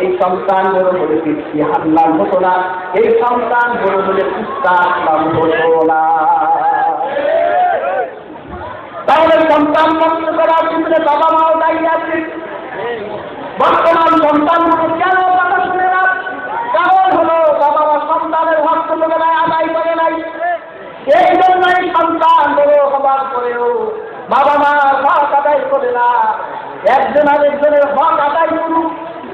এই সন্তান বড় হলে পিছিয়ে হাল্লার হতো না এই সন্তান বড় হলে পুস্তার নাম হতো না তাহলে সন্তান নষ্ট করার পিছনে বাবা মাও দায়ী আছে। বর্তমান সন্তানগুলো কেন কথা শুনে না? কারণ হলো বাবা মা সন্তানের হক ছোটবেলায় আদায় করে নাই। এই জন্যই সন্তান বড় হবার পরেও বাবা মা হক আদায় করে না। একজন আরেকজনের হক আদায় করুক।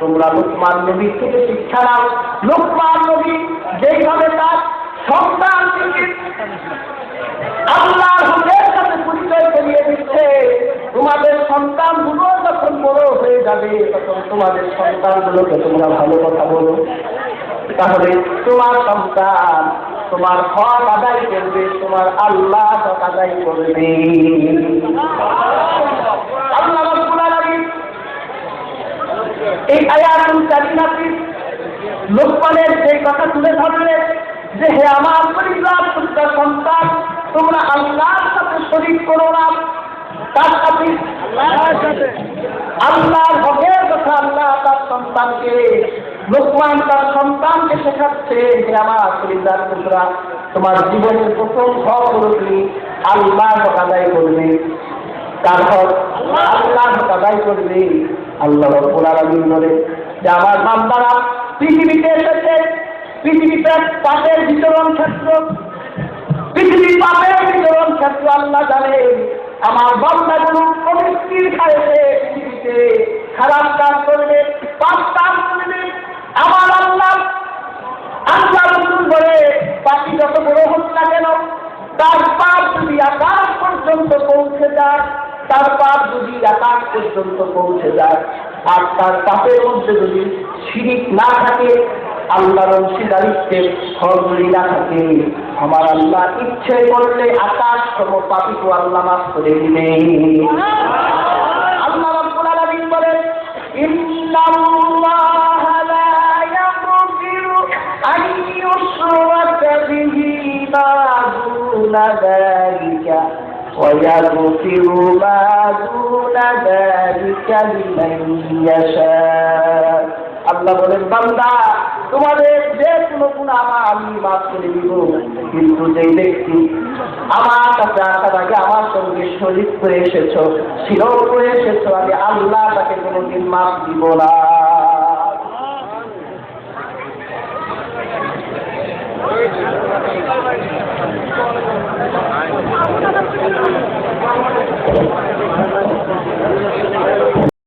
তোমরা লোকমান নবীর থেকে শিক্ষা নাও। লোকমান নবী যেইভাবে তার সন্তান আল্লাহর হুকের সাথে পরিচয় করিয়ে দিচ্ছে, তোমাদের সন্তানগুলো যখন বড় হয়ে যাবে, তখন তোমাদের সন্তানগুলোকে তোমরা ভালো কথা বলো। তাহলে তোমার সন্তান তোমার হক আদায় করবে, তোমার আল্লাহ হক আদায় করবে আল্লাহ রাব্বুল আলামিন এই আয়াতুল কারিমাতে লোকমানের সেই কথা তুলে ধরলেন যে হে আমার পরিবার সত্য সন্তান, তোমরা আল্লাহর সাথে শরীর করো না। তার সাথে আল্লাহর হকের কথা আল্লাহ তার সন্তানকে, লোকমান তার সন্তানকে শেখাচ্ছে যে আমার পরিবার, তোমরা তোমার জীবনের প্রথম হক হলো তুমি আল্লাহ হক আদায় করবে। তার হক আল্লাহ হক আদায় করবে। আল্লাহ রব্বুল বলে যে আমার বান্দারা পৃথিবীতে এসেছে, পৃথিবীতে পাপের বিতরণ ক্ষেত্র পৃথিবীর পাপের বিতরণ ক্ষেত্র আল্লাহ জানে। আমার বান্দাগুলো প্রবৃত্তির খাইছে পৃথিবীতে, খারাপ কাজ করবে, পাপ কাজ করবে। আমার আল্লাহ আল্লাহ রসুল করে পাখি যত বড় হোক না কেন, তার পাপ যদি আকাশ পর্যন্ত তার পাপ যদি আকাশ পর্যন্ত পৌঁছে যায়, আর তার পাপের মধ্যে যদি শিরিক না থাকে, আল্লাহর অংশীদারিত্বের ফলগুলি না থাকে, আমার আল্লাহ ইচ্ছে করলে আকাশ সম পাপিকে আল্লাহ মাফ করে দিবে। আল্লাহ রাব্বুল দুনা ويغفر ما دون ذلك لمن يشاء আল্লাহ বলেন বান্দা তোমাদের যে কোনো গুণ আমার আমি মাফ করে দিব কিন্তু যেই ব্যক্তি আমার কাছে আসার আগে আমার সঙ্গে শরীর করে এসেছো শিরক করে এসেছো আমি আল্লাহ তাকে কোনোদিন মাফ দিব না